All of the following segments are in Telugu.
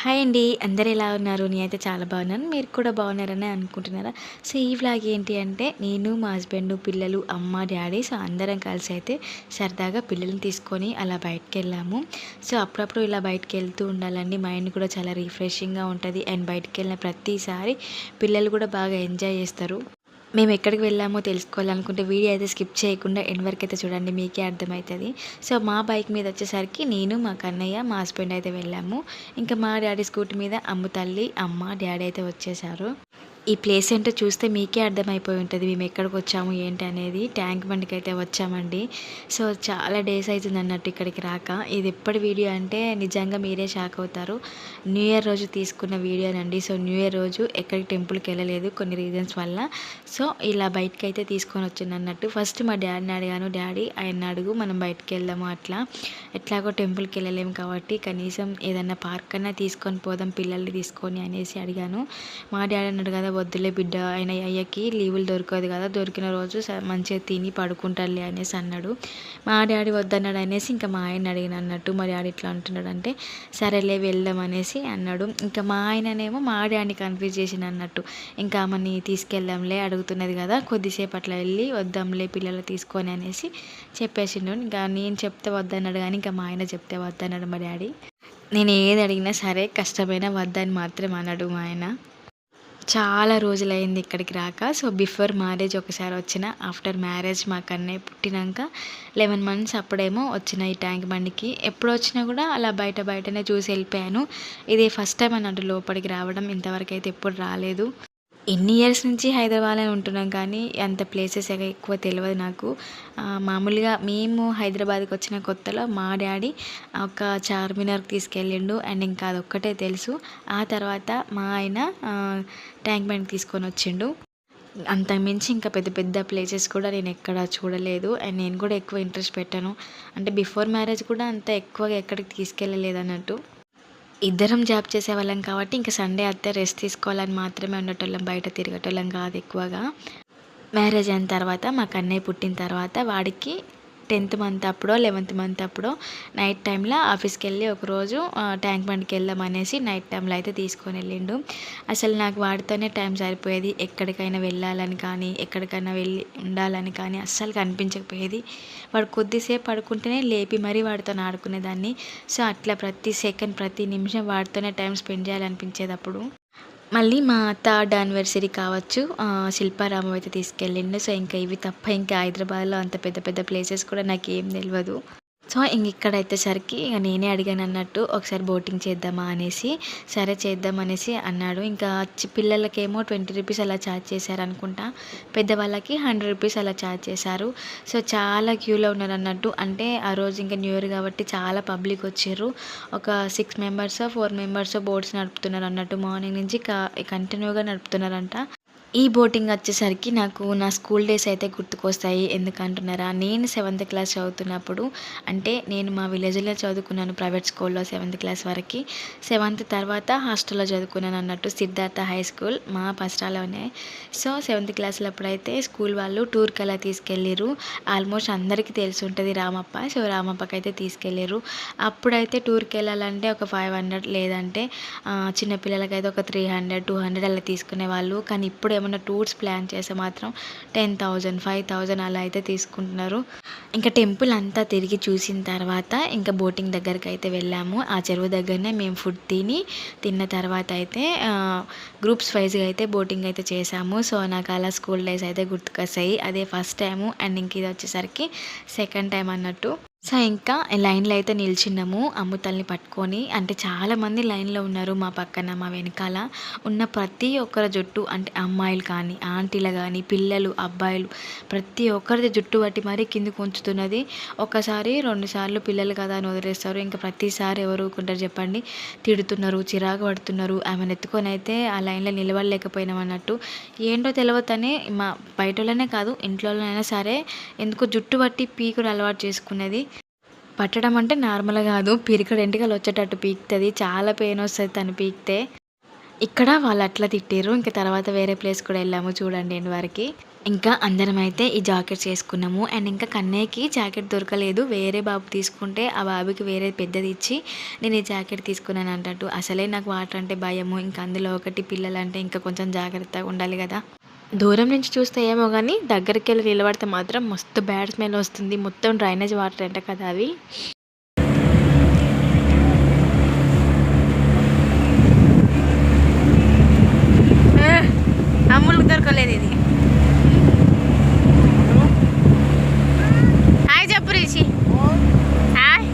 హాయ్ అండి. అందరు ఎలా ఉన్నారు? నేనైతే చాలా బాగున్నాను. మీరు కూడా బాగున్నారని అనుకుంటున్నారా? సో ఈ వ్లాగ్ ఏంటి అంటే నేను మా హస్బెండ్ పిల్లలు అమ్మ డాడీ సో అందరం కలిసి అయితే సరదాగా పిల్లల్ని తీసుకొని అలా బయటకు వెళ్ళాము సో అప్పుడప్పుడు ఇలా బయటకు వెళ్తూ ఉండాలండి. మైండ్ కూడా చాలా రిఫ్రెషింగ్గా ఉంటుంది. అండ్ బయటకు వెళ్ళిన ప్రతిసారి పిల్లలు కూడా బాగా ఎంజాయ్ చేస్తారు. మేము ఎక్కడికి వెళ్ళామో తెలుసుకోవాలనుకుంటే వీడియో అయితే స్కిప్ చేయకుండా ఎండ్ వరకు అయితే చూడండి మీకే అర్థమవుతుంది సో మా బైక్ మీద వచ్చేసరికి నేను మా కన్నయ్య మా హస్బెండ్ అయితే వెళ్ళాము. ఇంకా మా డాడీ స్కూటీ మీద అమ్ము తల్లి అమ్మ డాడీ అయితే వచ్చేసారు. ఈ ప్లేస్ ఏంటో చూస్తే మీకే అర్థమైపోయి ఉంటుంది. మేము ఎక్కడికి వచ్చాము ఏంటి అనేది. ట్యాంక్ బండికి అయితే వచ్చామండి. సో చాలా డేస్ అవుతుంది అన్నట్టు ఇక్కడికి రాక. ఇది ఎప్పటి వీడియో అంటే నిజంగా మీరే షాక్ అవుతారు. న్యూ ఇయర్ రోజు తీసుకున్న వీడియోనండి సో న్యూ ఇయర్ రోజు ఎక్కడికి టెంపుల్కి వెళ్ళలేదు కొన్ని రీజన్స్ వల్ల. సో ఇలా బయటకి అయితే తీసుకొని వచ్చింది అన్నట్టు. ఫస్ట్ మా డాడీని అడిగాను డాడీ ఆయన అడుగు మనం బయటకు వెళ్దాము అట్లా. ఎట్లాగో టెంపుల్కి వెళ్ళలేము కాబట్టి కనీసం ఏదన్నా పార్క్ అన్నా తీసుకొని పోదాం పిల్లల్ని తీసుకొని అనేసి అడిగాను. మా డాడీ అన్నాడు కదా వద్దులే బిడ్డ. ఆయన అయ్యకి లీవులు దొరకదు కదా. దొరికిన రోజు స- మంచిగా తిని పడుకుంటారులే అనేసి అన్నాడు. మా డాడీ వద్దన్నాడు అనేసి ఇంకా మా ఆయన అడిగిన అన్నట్టు మా డాడీ ఇట్లా అంటున్నాడు అంటే సరేలే వెళ్దాం అనేసి అన్నాడు. ఇంకా మా ఆయననేమో మా డాడీని కన్ఫ్యూజ్ చేసిన అన్నట్టు. ఇంకా ఆమెని తీసుకెళ్దాంలే అడుగుతున్నది కదా. కొద్దిసేపు అట్లా వెళ్ళి వద్దాంలే పిల్లలు తీసుకొని అనేసి చెప్పేసిండు. ఇంకా నేను చెప్తే వద్దన్నాడు కానీ ఇంకా మా ఆయన చెప్తే వద్దన్నాడు మా డాడీ. నేను ఏది అడిగినా సరే కష్టమైన వద్దని మాత్రం అన్నాడు మా ఆయన. చాలా రోజులైంది ఇక్కడికి రాక. సో బిఫోర్ మ్యారేజ్ ఒకసారి వచ్చిన ఆఫ్టర్ మ్యారేజ్ మా కన్నయ్య పుట్టినాక లెవెన్ మంత్స్ అప్పుడేమో వచ్చిన ఈ ట్యాంక్ బండికి. ఎప్పుడు వచ్చినా కూడా అలా బయట బయటనే చూసి వెళ్ళిపోయాను. ఇది ఫస్ట్ టైం అన్నట్టు లోపలికి రావడం ఇంతవరకు అయితే ఎప్పుడు రాలేదు. ఎన్ని ఇయర్స్ నుంచి హైదరాబాద్లో ఉంటున్నాం కానీ అంత ప్లేసెస్ ఎక్కువ తెలియదు నాకు. మామూలుగా మేము హైదరాబాద్కి వచ్చిన కొత్తలో మా డాడీ ఒక చార్మినార్కి తీసుకెళ్ళిండు. అండ్ ఇంకా అదొక్కటే తెలుసు. ఆ తర్వాత మా ఆయన ట్యాంక్ బండ్ తీసుకొని వచ్చిండు. అంతకుమించి ఇంకా పెద్ద పెద్ద ప్లేసెస్ కూడా నేను ఎక్కడ చూడలేదు. అండ్ నేను కూడా ఎక్కువ ఇంట్రెస్ట్ పెట్టాను. అంటే బిఫోర్ మ్యారేజ్ కూడా అంత ఎక్కువగా ఎక్కడికి తీసుకెళ్ళలేదు అన్నట్టు. ఇద్దరం జాబ్ చేసేవాళ్ళం కాబట్టి ఇంకా సండే అత్తే రెస్ట్ తీసుకోవాలని మాత్రమే ఉండేటోళ్ళం బయట తిరగటోళ్ళం కాదు ఎక్కువగా. మ్యారేజ్ అయిన తర్వాత మాకు అన్నయ్య పుట్టిన తర్వాత వాడికి టెన్త్ మంత్ అప్పుడో లెవెన్త్ మంత్ అప్పుడో నైట్ టైంలో ఆఫీస్కి వెళ్ళి ఒకరోజు ట్యాంక్ బండ్కి వెళ్దాం అనేసి నైట్ టైంలో అయితే తీసుకొని వెళ్ళిండు. అసలు నాకు వాడితోనే టైం సరిపోయేది. ఎక్కడికైనా వెళ్ళాలని కానీ ఎక్కడికైనా వెళ్ళి ఉండాలని కానీ అస్సలు కనిపించకపోయేది. వాడు కొద్దిసేపు పడుకుంటేనే లేపి మరీ వాడితో ఆడుకునేదాన్ని. సో అట్లా ప్రతి సెకండ్ ప్రతి నిమిషం వాడితోనే టైం స్పెండ్ చేయాలనిపించేది అప్పుడు. మళ్ళీ మా థర్డ్ యానివర్సరీ కావచ్చు శిల్పారామం అయితే తీసుకెళ్ళిండు. సో ఇంకా ఇవి తప్ప ఇంకా హైదరాబాద్లో అంత పెద్ద పెద్ద ప్లేసెస్ కూడా నాకు ఏం తెలియదు సో ఇంక ఇక్కడ వచ్చేసరికి ఇక నేనే అడిగాను అన్నట్టు ఒకసారి బోటింగ్ చేద్దామా? అనేసి. సరే చేద్దాం అనేసి అన్నాడు. ఇంకా పిల్లలకేమో ట్వంటీ రూపీస్ అలా ఛార్జ్ చేశారు అనుకుంటా. పెద్దవాళ్ళకి హండ్రెడ్ రూపీస్ అలా ఛార్జ్ చేశారు. సో చాలా క్యూలో ఉన్నారు అన్నట్టు. అంటే ఆ రోజు ఇంకా న్యూ ఇయర్ కాబట్టి చాలా పబ్లిక్ వచ్చారు. ఒక six members four members boats నడుపుతున్నారు అన్నట్టు మార్నింగ్ నుంచి కంటిన్యూగా నడుపుతున్నారంట. ఈ బోటింగ్ వచ్చేసరికి నాకు నా స్కూల్ డేస్ అయితే గుర్తుకొస్తాయి. ఎందుకంటున్నారా? నేను సెవెంత్ క్లాస్ చదువుతున్నప్పుడు అంటే నేను మా విలేజ్లో చదువుకున్నాను ప్రైవేట్ స్కూల్లో సెవెంత్ క్లాస్ వరకు. సెవెంత్ తర్వాత హాస్టల్లో చదువుకున్నాను అన్నట్టు సిద్ధార్థ హై స్కూల్ మా పసరాలోనే సో సెవెంత్ క్లాస్లో అప్పుడైతే స్కూల్ వాళ్ళు టూర్కి అలా తీసుకెళ్ళారు ఆల్మోస్ట్ అందరికీ తెలిసి ఉంటుంది రామప్ప. సో రామప్పకి అయితే తీసుకెళ్ళారు అప్పుడైతే టూర్కి వెళ్ళాలంటే ఒక ఫైవ్ హండ్రెడ్ లేదంటే చిన్నపిల్లలకైతే ఒక త్రీ హండ్రెడ్ టూ హండ్రెడ్ అలా తీసుకునే వాళ్ళు కానీ ఇప్పుడు ఏమైనా టూర్స్ ప్లాన్ చేస్తే మాత్రం టెన్ థౌజండ్ ఫైవ్ థౌజండ్ అలా అయితే తీసుకుంటున్నారు. ఇంకా టెంపుల్ అంతా తిరిగి చూసిన తర్వాత ఇంకా బోటింగ్ దగ్గరికి అయితే వెళ్ళాము. ఆ చెరువు దగ్గరనే మేము ఫుడ్ తిని తిన్న తర్వాత అయితే గ్రూప్స్ వైజ్గా అయితే బోటింగ్ అయితే చేసాము సో నాకు అలా స్కూల్ డేస్ అయితే గుర్తుకొస్తాయి. అదే ఫస్ట్ టైము అండ్ ఇంక ఇది వచ్చేసరికి సెకండ్ టైం అన్నట్టు. సో ఇంకా లైన్లో అయితే నిల్చున్నాము. అమ్ముతల్ని పట్టుకొని అంటే చాలామంది లైన్లో ఉన్నారు మా పక్కన మా వెనకాల. ఉన్న ప్రతి ఒక్కరి జుట్టు అంటే అమ్మాయిలు కానీ ఆంటీలు కానీ పిల్లలు అబ్బాయిలు ప్రతి ఒక్కరిది జుట్టు పట్టి మరీ కిందికి ఉంచుతున్నది. ఒకసారి రెండుసార్లు పిల్లలు కదా అని వదిలేస్తారు. ఇంకా ప్రతిసారి ఎవరు ఊరుకుంటారు చెప్పండి. తిడుతున్నారు చిరాకు పడుతున్నారు. ఆమెను ఎత్తుకొని అయితే ఆ లైన్లో నిలబడలేకపోయినామన్నట్టు ఏంటో తెలియతనే మా బయట వాళ్ళనే కాదు ఇంట్లోనైనా సరే ఎందుకో జుట్టు పట్టి పీకుడు అలవాటు చేసుకున్నది. పట్టడం అంటే నార్మల్ కాదు. పిరికడు ఎంటికలు వచ్చేటట్టు పీకుతుంది. చాలా పెయిన్ వస్తుంది తను పీకితే. ఇక్కడ వాళ్ళు అట్లా తిట్టారు ఇంకా తర్వాత వేరే ప్లేస్ కూడా వెళ్ళాము చూడండి ఎండ్ వరకు. ఇంకా అందరం అయితే ఈ జాకెట్స్ వేసుకున్నాము. అండ్ ఇంకా కన్నయ్యకి జాకెట్ దొరకలేదు. వేరే బాబు తీసుకుంటే ఆ బాబుకి వేరే పెద్దది ఇచ్చి నేను ఈ జాకెట్ తీసుకున్నాను అంటట్టు. అసలే నాకు వాటర్ అంటే భయము. ఇంకా అందులో ఒకటి పిల్లలు అంటే ఇంకా కొంచెం జాగ్రత్తగా ఉండాలి కదా. దూరం నుంచి చూస్తే ఏమో కానీ దగ్గరికి వెళ్ళి నిలబడితే మాత్రం మస్తు బ్యాడ్ స్మెల్ వస్తుంది. మొత్తం డ్రైనేజ్ వాటర్ అంట కదా అవి అమ్ములకు దొరకలేదు ఇది హాయ్ చెప్పు రిషి హాయ్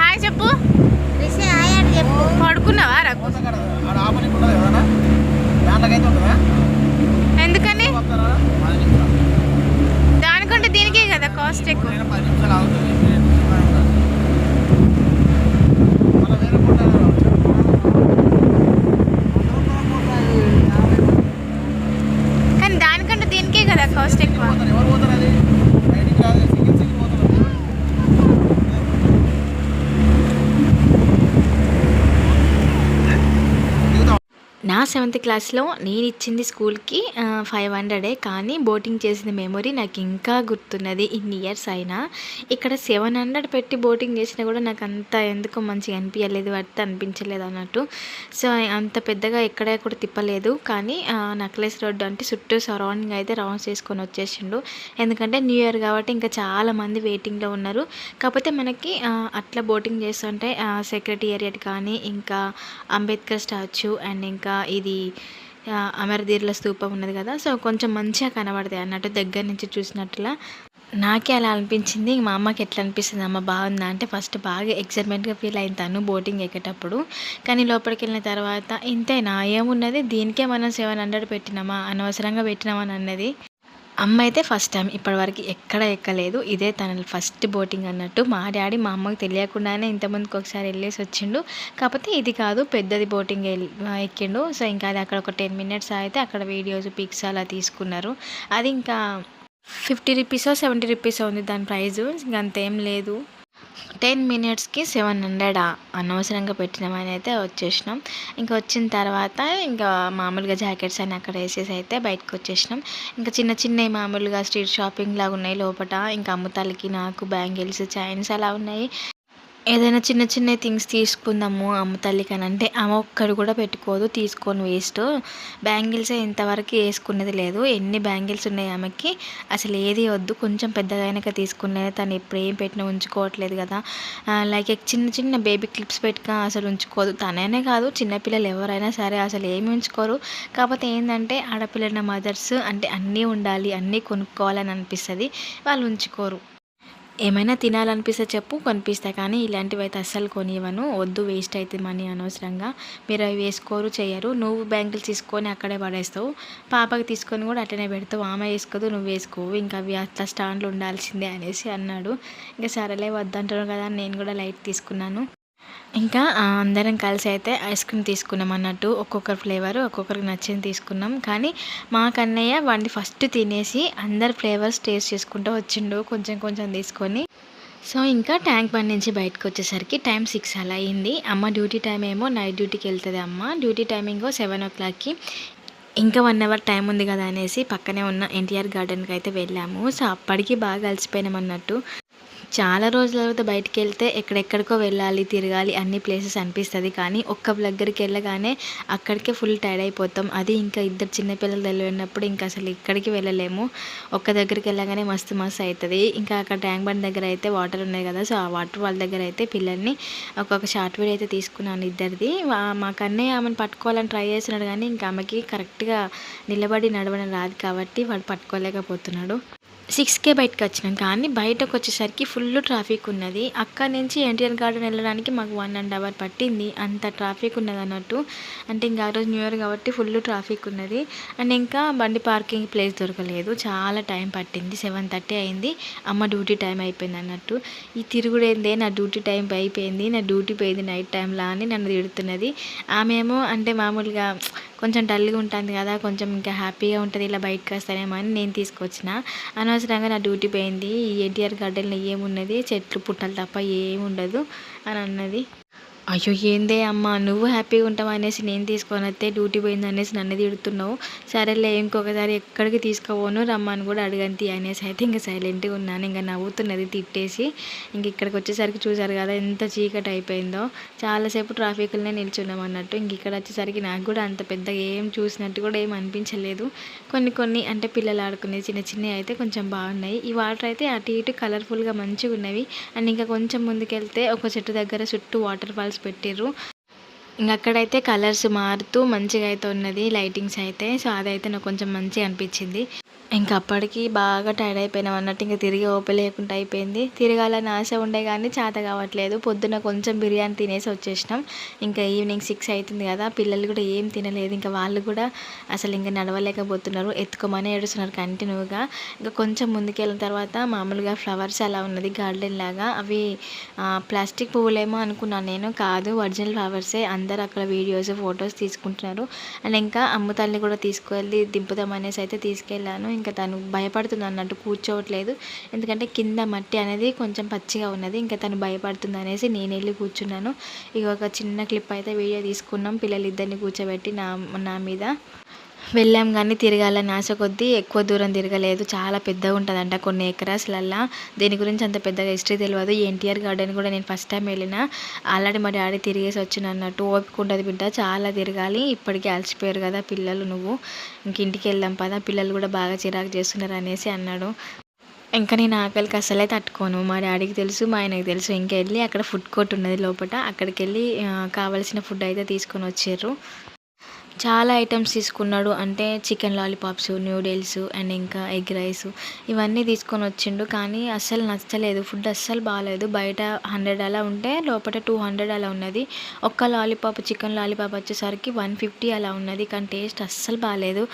హాయ్ చెప్పు రిషి హాయ్ అని చెప్పు పడుకున్నావా రఘు ఆడ ఆపనికి ఉండదు కదా దాంట్లోకైతే ఉంటుందా ఎందుకని వస్తారా? పది నిమిషాలు. దానికంటే దీనికే కదా కాస్ట్ ఎక్కువ నేను పది నిమిషాలు ఆగుతుంది ఇరవై నిమిషాలు ఆగుతుంది. మళ్ళా వేరే పూట కానీ దానికంటే దీనికే కదా కాస్ట్ ఎక్కువ పోతారు. ఎవరు పోతారు అది బయటికి రాదు సింగిల్ సింగిల్ పోతారు దిగుతాం నా సెవెంత్ క్లాస్లో నేను ఇచ్చింది స్కూల్కి ఫైవ్ హండ్రెడే కానీ బోటింగ్ చేసిన మెమొరీ నాకు ఇంకా గుర్తున్నది ఇన్ని ఇయర్స్ అయినా. ఇక్కడ సెవెన్ హండ్రెడ్ పెట్టి బోటింగ్ చేసినా కూడా నాకు అంత ఎందుకో మంచిగా అనిపించలేదు వర్త్ అనిపించలేదు అన్నట్టు. సో అంత పెద్దగా ఎక్కడ కూడా తిప్పలేదు. కానీ నక్లెస్ రోడ్డు అంటే చుట్టూ సరౌండింగ్ అయితే రౌండ్స్ చేసుకొని వచ్చేసిండు. ఎందుకంటే న్యూ ఇయర్ కాబట్టి ఇంకా చాలామంది వెయిటింగ్లో ఉన్నారు. కాకపోతే మనకి అట్లా బోటింగ్ చేస్తుంటే సెక్రటేరియట్ కానీ ఇంకా అంబేద్కర్ స్టాచ్యూ అండ్ ఇంకా ఇది అమరధీరుల స్తూపం ఉన్నది కదా. సో కొంచెం మంచిగా కనబడతాయి అన్నట్టు దగ్గర నుంచి చూసినట్లా నాకే అలా అనిపించింది. మా అమ్మకి ఎట్లా అనిపిస్తుంది? అమ్మ బాగుందా? అంటే ఫస్ట్ బాగా ఎక్సైట్మెంట్గా ఫీల్ అయింది తను బోటింగ్ ఎక్కేటప్పుడు. కానీ లోపలికి వెళ్ళిన తర్వాత ఇంతేనా? ఏమున్నది? దీనికే మనం సెవెన్ హండ్రెడ్ పెట్టినామా? అనవసరంగా పెట్టినామా? అని అన్నది. అమ్మ అయితే ఫస్ట్ టైం ఇప్పటివరకు ఎక్కడ ఎక్కలేదు. ఇదే తన ఫస్ట్ బోటింగ్ అన్నట్టు మా డాడీ మా అమ్మకి తెలియకుండానే ఇంతమందికి ఒకసారి వెళ్ళేసి వచ్చిండు. కాకపోతే ఇది కాదు పెద్దది బోటింగ్ ఎక్కిండు. సో ఇంకా అది అక్కడ ఒక టెన్ మినిట్స్ అయితే అక్కడ వీడియోస్ పిక్స్ అలా తీసుకున్నారు. అది ఇంకా ఫిఫ్టీ రూపీసో సెవెంటీ రూపీసో ఉంది దాని ప్రైస్ ఇంకా అంతేం లేదు. టెన్ మినిట్స్కి సెవెన్ హండ్రెడ్ అనవసరంగా పెట్టినామని అయితే వచ్చేసినాం. ఇంకా వచ్చిన తర్వాత ఇంకా మామూలుగా జాకెట్స్ అని అక్కడ వేసేసి అయితే బయటకు వచ్చేసినాం. ఇంకా చిన్న చిన్నవి మామూలుగా స్ట్రీట్ షాపింగ్ లాగా ఉన్నాయి లోపల ఇంకా అమ్ముతాలకి నాకు బ్యాంగిల్స్ చైన్స్ అలా ఉన్నాయి. ఏదైనా చిన్న చిన్న థింగ్స్ తీసుకుందాము అమ్మ తల్లికి అని. అంటే ఆమె ఒక్కడు కూడా పెట్టుకోదు తీసుకొని వేస్ట్. బ్యాంగిల్స్ ఇంతవరకు వేసుకునేది లేదు. ఎన్ని బ్యాంగిల్స్ ఉన్నాయి ఆమెకి? అసలు ఏది వద్దు. కొంచెం పెద్దదైనాక తీసుకునేది తను ఎప్పుడు ఏం పెట్టినా ఉంచుకోవట్లేదు కదా. లైక్ చిన్న చిన్న బేబీ క్లిప్స్ పెట్టుక అసలు ఉంచుకోదు. తననే కాదు చిన్నపిల్లలు ఎవరైనా సరే అసలు ఏమి ఉంచుకోరు. కాకపోతే ఏంటంటే ఆడపిల్లల మదర్స్ అంటే అన్నీ ఉండాలి అన్నీ కొనుక్కోవాలని అనిపిస్తుంది. వాళ్ళు ఉంచుకోరు. ఏమైనా తినాలనిపిస్తే చెప్పు కొనిపిస్తా. కానీ ఇలాంటివి అయితే అస్సలు కొనివ్వను. వద్దు వేస్ట్ అవుతుంది మనీ అనవసరంగా. మీరు అవి వేసుకోరు చేయరు. నువ్వు బ్యాంకులు తీసుకొని అక్కడే పడేస్తావు. పాపకి తీసుకొని కూడా అట్లనే పెడతావు. ఆమె వేసుకోదు నువ్వు వేసుకోవు. ఇంకా అవి అట్లా స్టాండ్లు ఉండాల్సిందే అనేసి అన్నాడు. ఇంకా సరేలే వద్దంటారు కదా అని నేను కూడా లైట్ తీసుకున్నాను. ఇంకా అందరం కలిసి అయితే ఐస్ క్రీమ్ తీసుకున్నాం అన్నట్టు. ఒక్కొక్కరు ఫ్లేవర్ ఒక్కొక్కరికి నచ్చింది తీసుకున్నాం. కానీ మా కన్నయ్య వాడిని ఫస్ట్ తినేసి అందరు ఫ్లేవర్స్ టేస్ట్ చేసుకుంటూ వచ్చిండు కొంచెం కొంచెం తీసుకొని. సో ఇంకా ట్యాంక్ బండ్ నుంచి బయటకు వచ్చేసరికి టైం సిక్స్ అలా అయింది. అమ్మ డ్యూటీ టైం ఏమో నైట్ డ్యూటీకి వెళ్తుంది అమ్మ. డ్యూటీ టైమింగ్ సెవెన్ ఓ క్లాక్కి ఇంకా వన్ అవర్ టైం ఉంది కదా అనేసి పక్కనే ఉన్న ఎన్టీఆర్ గార్డెన్కి అయితే వెళ్ళాము. సో అప్పటికి బాగా అలసిపోయినాం అన్నట్టు. చాలా రోజుల తర్వాత బయటికి వెళ్తే ఎక్కడెక్కడికో వెళ్ళాలి తిరగాలి అన్ని ప్లేసెస్ అనిపిస్తుంది. కానీ ఒక్క దగ్గరికి వెళ్ళగానే అక్కడికే ఫుల్ టైర్డ్ అయిపోతాం. అది ఇంకా ఇద్దరు చిన్నపిల్లలు వెళ్ళినప్పుడు ఇంకా అసలు ఇక్కడికి వెళ్ళలేము. ఒక్క దగ్గరికి వెళ్ళగానే మస్తు మస్తు అవుతుంది ఇంకా అక్కడ ట్యాంక్ బండ్ దగ్గర అయితే వాటర్ ఉన్నాయి కదా సో ఆ వాటర్ వాళ్ళ దగ్గర అయితే పిల్లల్ని ఒక్కొక్క షార్ట్ వీడియో అయితే తీసుకున్నాను ఇద్దరిది. వా- మా కన్నయ్య ఆమెను పట్టుకోవాలని ట్రై చేస్తున్నాడు కానీ ఇంకా ఆమెకి కరెక్ట్గా నిలబడి నడవడం రాదు కాబట్టి వాడు పట్టుకోలేకపోతున్నాడు. సిక్స్కే బయటకు వచ్చినాం. కానీ బయటకు వచ్చేసరికి ఫుల్ ట్రాఫిక్ ఉన్నది. అక్కడి నుంచి ఎన్టీఆర్ గార్డెన్ వెళ్ళడానికి మాకు వన్ అండ్ అవర్ పట్టింది. అంత ట్రాఫిక్ ఉన్నది అన్నట్టు. అంటే ఇంకా ఆ రోజు న్యూ ఇయర్ కాబట్టి ఫుల్ ట్రాఫిక్ ఉన్నది. అండ్ ఇంకా బండి పార్కింగ్ ప్లేస్ దొరకలేదు. చాలా టైం పట్టింది. సెవెన్ థర్టీ అయింది. అమ్మ డ్యూటీ టైం అయిపోయింది అన్నట్టు. ఈ తిరుగుడేందే? నా డ్యూటీ టైం అయిపోయింది. నా డ్యూటీ పోయింది నైట్ టైంలా అని నన్ను తిడుతున్నది. ఆమె ఏమో అంటే మామూలుగా కొంచెం డల్గా ఉంటుంది కదా. కొంచెం ఇంకా హ్యాపీగా ఉంటుంది. ఇలా బయటకు వస్తానేమో అని నేను తీసుకొచ్చిన. అనవసరంగా నా డ్యూటీ పోయింది. ఈ ఎన్టీఆర్ గార్డెన్లో ఏమున్నది? చెట్లు పుట్టలు తప్ప ఏముండదు అని అన్నది. అయ్యో ఏందే అమ్మ? నువ్వు హ్యాపీగా ఉంటావు అనేసి నేను తీసుకొని వస్తే డ్యూటీ పోయింది అనేసి నన్ను తిడుతున్నావు. సరేలే ఇంకొకసారి ఎక్కడికి తీసుకోపోను రమ్మని కూడా అడగంతి అనేసి అయితే ఇంకా సైలెంట్గా ఉన్నాను. ఇంకా నవ్వుతున్నది తిట్టేసి ఇంక ఇక్కడికి వచ్చేసరికి చూసారు కదా ఎంత చీకటి అయిపోయిందో. చాలాసేపు ట్రాఫిక్లోనే నిల్చున్నాం అన్నట్టు. ఇంక ఇక్కడ వచ్చేసరికి నాకు కూడా అంత పెద్దగా ఏం చూసినట్టు కూడా ఏం అనిపించలేదు. కొన్ని కొన్ని అంటే పిల్లలు ఆడుకునే చిన్న చిన్నవి అయితే కొంచెం బాగున్నాయి. ఈ వాటర్ అయితే అటు ఇటు కలర్ఫుల్గా మంచిగా ఉన్నవి అండ్ ఇంకా కొంచెం ముందుకెళ్తే ఒక చెట్టు దగ్గర చుట్టూ వాటర్ ఫాల్స్ పెట్టిర్రు. ఇంక అక్కడైతే కలర్స్ మారుతూ మంచిగా అయితే ఉన్నది లైటింగ్స్ అయితే. సో అదైతే నాకు కొంచెం మంచిగా అనిపించింది. ఇంకా అప్పటికి బాగా టైర్డ్ అయిపోయినాం అన్నట్టు ఇంకా తిరిగి ఓపిక లేకుండా అయిపోయింది. తిరగాలని ఆశ ఉండే కానీ చేత కావట్లేదు. పొద్దున కొంచెం బిర్యానీ తినేసి వచ్చేసినాం. ఇంకా ఈవినింగ్ సిక్స్ అవుతుంది కదా పిల్లలు కూడా ఏం తినలేదు. ఇంకా వాళ్ళు కూడా అసలు ఇంకా నడవలేకపోతున్నారు. ఎత్తుకోమని ఏడుస్తున్నారు కంటిన్యూగా ఇంకా కొంచెం ముందుకెళ్ళిన తర్వాత మామూలుగా ఫ్లవర్స్ అలా ఉన్నది గార్డెన్ లాగా. అవి ప్లాస్టిక్ పువ్వులేమో అనుకున్నాను నేను. కాదు ఒరిజినల్ ఫ్లవర్సే. అందరు అక్కడ వీడియోస్ ఫొటోస్ తీసుకుంటున్నారు. అండ్ ఇంకా అమ్మ కూడా తీసుకువెళ్ళి దింపుదామనేసి అయితే తీసుకెళ్ళాను. ఇంకా తను భయపడుతుంది అన్నట్టు కూర్చోవట్లేదు. ఎందుకంటే కింద మట్టి అనేది కొంచెం పచ్చిగా ఉన్నది. ఇంకా తను భయపడుతుంది అనేసి నేను వెళ్ళి కూర్చున్నాను. ఇక ఒక చిన్న క్లిప్ అయితే వీడియో తీసుకున్నాం. పిల్లలు ఇద్దరిని కూర్చోబెట్టి నా నా మీద. వెళ్ళాం కానీ తిరగాలని ఆశ కొద్దీ ఎక్కువ దూరం తిరగలేదు. చాలా పెద్దగా ఉంటుందంట కొన్ని ఎకరాస్లల్లా. దీని గురించి అంత పెద్దగా హిస్టరీ తెలియదు ఎన్టీఆర్ గార్డెన్ కూడా నేను ఫస్ట్ టైం వెళ్ళిన. ఆల్రెడీ మా డాడీ తిరిగేసి వచ్చిన అన్నట్టు ఓపిక ఉంటుంది బిడ్డ. చాలా తిరగాలి. ఇప్పటికీ అలసిపోయారు కదా పిల్లలు నువ్వు. ఇంక ఇంటికి వెళ్దాం పదా. పిల్లలు కూడా బాగా చిరాకు చేస్తున్నారు అనేసి అన్నాడు. ఇంకా నేను ఆకలికి అసలే తట్టుకోను. మా డాడీకి తెలుసు మా ఆయనకి తెలుసు. ఇంకా వెళ్ళి అక్కడ ఫుడ్ కోర్ట్ ఉన్నది లోపల అక్కడికి వెళ్ళి కావాల్సిన ఫుడ్ అయితే తీసుకొని వచ్చారు. చాలా ఐటమ్స్ తీసుకున్నాడు. అంటే చికెన్ లాలీపాప్స్ నూడిల్స్ అండ్ ఇంకా ఎగ్ రైస్ ఇవన్నీ తీసుకొని వచ్చిండు. కానీ అస్సలు నచ్చలేదు. ఫుడ్ అస్సలు బాగాలేదు బయట హండ్రెడ్ అలా ఉంటే లోపల టూ హండ్రెడ్ అలా ఉన్నది. ఒక్క లాలీపాప్ చికెన్ లాలీపాప్ వచ్చేసరికి వన్ ఫిఫ్టీ అలా ఉన్నది. కానీ టేస్ట్ అస్సలు బాగాలేదు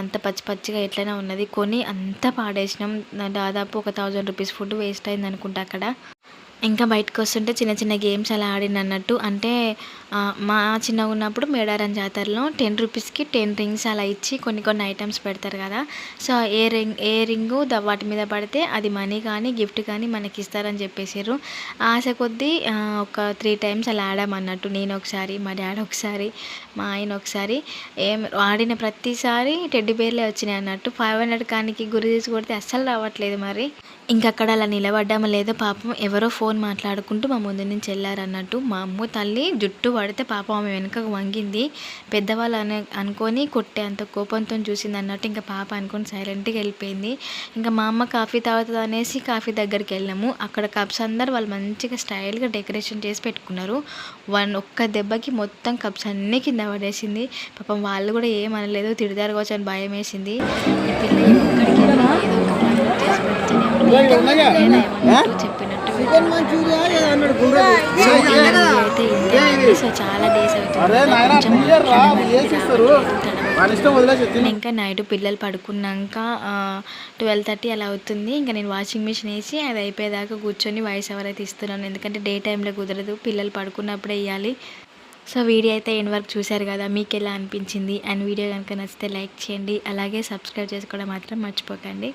అంత పచ్చి పచ్చిగా ఎట్లనే ఉన్నది. కొని అంతా పాడేసినాం. దాదాపు ఒక థౌజండ్ రూపీస్ ఫుడ్ వేస్ట్ అయింది అనుకుంటా అక్కడ. ఇంకా బయటకు వస్తుంటే చిన్న చిన్న గేమ్స్ అలా ఆడిన అన్నట్టు అంటే మా చిన్నగా ఉన్నప్పుడు మేడారం జాతరలో టెన్ రూపీస్కి టెన్ రింగ్స్ అలా ఇచ్చి కొన్ని కొన్ని ఐటమ్స్ పెడతారు కదా. So a ring a ring the వాటి మీద పడితే అది మనీ కానీ గిఫ్ట్ కానీ మనకి ఇస్తారని చెప్పేసారు ఆశ కొద్దీ ఒక త్రీ టైమ్స్ అలా ఆడామన్నట్టు నేను ఒకసారి మా డాడీ ఒకసారి మా ఆయన ఒకసారి. ఏం ఆడిన ప్రతిసారి టెడ్డి బేర్లే వచ్చినాయి అన్నట్టు ఫైవ్ హండ్రెడ్ కానికి గురి చేసి కొడితే అస్సలు రావట్లేదు మరి. ఇంకా అక్కడ అలా నిలబడ్డామో లేదో పాపం ఎవరో ఫోన్ మాట్లాడుకుంటూ మా ముందు నుంచి వెళ్ళారన్నట్టు మా అమ్మ తల్లి జుట్టు పడితే పాపం ఆమె వెనుకకు వంగింది. పెద్దవాళ్ళు అనే అనుకొని కొట్టే అంత కోపంతో చూసింది అన్నట్టు ఇంకా పాప అనుకొని సైలెంట్గా వెళ్ళిపోయింది. ఇంకా మా అమ్మ కాఫీ తాగుతుంది అనేసి కాఫీ దగ్గరికి వెళ్ళాము. అక్కడ కప్స్ అందరు వాళ్ళు మంచిగా స్టైల్గా డెకరేషన్ చేసి పెట్టుకున్నారు. వన్ ఒక్క దెబ్బకి మొత్తం కప్స్ అన్నీ కింద పడేసింది. పాపం వాళ్ళు కూడా ఏమనలేదు తిడతారు కావచ్చు అని భయం వేసింది ఈ పిల్ల ఎక్కడికి వెళ్ళి ఏదో ఒక ప్రాబ్లం చేసి చెప్పినట్టు సో చాలా డేస్ అవుతుంది ఇంకా నైట్ పిల్లలు పడుకున్నాక ట్వెల్వ్ థర్టీ అలా అవుతుంది. ఇంకా నేను వాషింగ్ మిషన్ వేసి అది అయిపోయేదాకా కూర్చొని వాయిస్ ఎవర్ అయితే ఇస్తున్నాను. ఎందుకంటే డే టైంలో కుదరదు. పిల్లలు పడుకున్నప్పుడే వేయాలి సో వీడియో అయితే ఎండ్ వరకు చూశారు కదా. మీకు ఎలా అనిపించింది? అండ్ వీడియో కనుక నచ్చితే లైక్ చేయండి. అలాగే సబ్స్క్రైబ్ చేసుకోవడం మాత్రం మర్చిపోకండి.